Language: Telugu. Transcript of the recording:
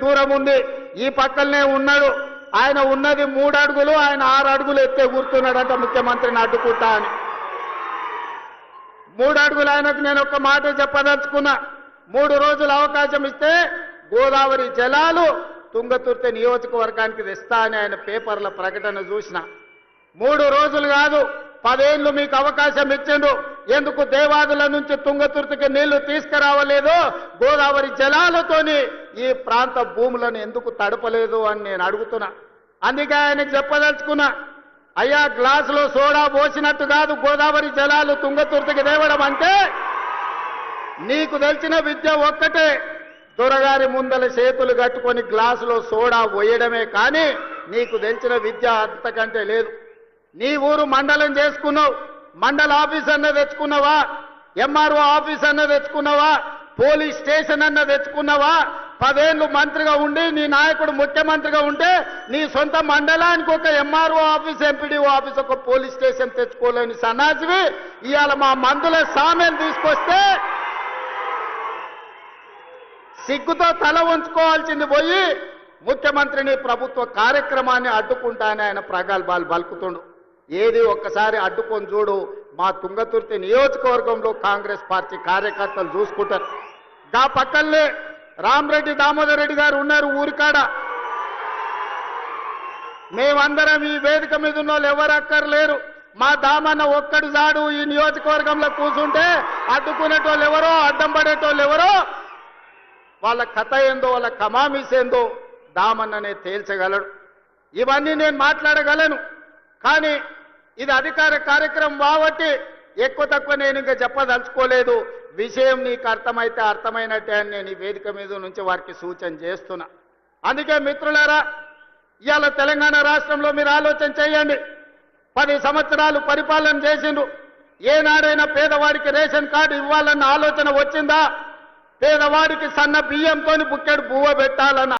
దూరం ఉంది. ఈ పక్కనే ఉన్నాడు. ఆయన ఉన్నది మూడు అడుగులు ఆయన ఆరు అడుగులు ఎత్తే కూర్చున్నాడంట ముఖ్యమంత్రిని అడ్డుకుంటా అని. మూడు అడుగులు ఆయనకు నేను ఒక మాట చెప్పదలుచుకున్నా. మూడు రోజులు అవకాశం ఇస్తే గోదావరి జలాలు తుంగతుర్తి నియోజకవర్గానికి తెస్తా అని ఆయన పేపర్ల ప్రకటన చూసిన. మూడు రోజులు కాదు పదేళ్ళు మీకు అవకాశం ఇచ్చిండు ఎందుకు దేవాదుల నుంచి తుంగతుర్తికి నీళ్ళు తీసుకురావలేదు గోదావరి జలాలతోని ఈ ప్రాంత భూములను ఎందుకు తడపలేదు అని నేను అడుగుతున్నా. అందుకే ఆయనకు చెప్పదలుచుకున్నా అయ్యా గ్లాసులో సోడా పోసినట్టు కాదు గోదావరి జలాలు తుంగతుర్తికి తేవడం అంటే నీకు తెలిసిన విద్య ఒక్కటే. దొరగారి ముందల చేతులు కట్టుకొని గ్లాసులో సోడా పోయడమే కానీ నీకు తెలిసిన విద్య అంతకంటే లేదు. నీ ఊరు మండలం చేసుకున్నావు మండల ఆఫీస్ అన్న తెచ్చుకున్నావా? ఎంఆర్ఓ ఆఫీస్ అన్న తెచ్చుకున్నావా? పోలీస్ స్టేషన్ అన్న తెచ్చుకున్నావా? పదేళ్ళు మంత్రిగా ఉండి నీ నాయకుడు ముఖ్యమంత్రిగా ఉంటే నీ సొంత మండలానికి ఒక ఎంఆర్ఓ ఆఫీస్ ఎంపీడీఓ ఆఫీస్ ఒక పోలీస్ స్టేషన్ తెచ్చుకోలేని సన్నాసివి. ఇవాళ మా మందుల సామెను తీసుకొస్తే సిగ్గుతో తల ఉంచుకోవాల్సింది పోయి ముఖ్యమంత్రిని ప్రభుత్వ కార్యక్రమాన్ని అడ్డుకుంటానే ఆయన ప్రగల్భాలు పలుకుతుండు ఏది ఒక్కసారి అడ్డుకొని చూడు మా తుంగతుర్తి నియోజకవర్గంలో కాంగ్రెస్ పార్టీ కార్యకర్తలు చూసుకుంటారు. గా పక్కనే రామరెడ్డి దామోదర్ రెడ్డి గారు ఉన్నారు ఊరికాడ. మేమందరం ఈ వేదిక మీద ఉన్న వాళ్ళు ఎవరు అక్కర్లేరు మా దామన్న ఒక్కడు జాడు ఈ నియోజకవర్గంలో కూర్చుంటే అడ్డుకునేటోళ్ళు ఎవరో అడ్డం పడేటోళ్ళు ఎవరో వాళ్ళ కథ ఏందో వాళ్ళ కమామిస్ ఏందో దామన్ననే తేల్చగలడు. ఇవన్నీ నేను మాట్లాడగలను. కానీ ఇది అధికార కార్యక్రమం కాబట్టి ఎక్కువ తక్కువ నేను ఇంకా చెప్పదలుచుకోలేదు. విషయం నీకు అర్థమైతే అర్థమైనట్టే అని నేను ఈ వేదిక మీద నుంచి వారికి సూచన చేస్తున్నా. అందుకే మిత్రులారా ఇవాళ తెలంగాణ రాష్ట్రంలో మీరు ఆలోచన చేయండి. పది సంవత్సరాలు పరిపాలన చేసిండ్రు. ఏనాడైనా పేదవాడికి రేషన్ కార్డు ఇవ్వాలన్న ఆలోచన వచ్చిందా? పేదవాడికి సన్న బియ్యంతో బుక్కెడు బువ్వ పెట్టాలన్న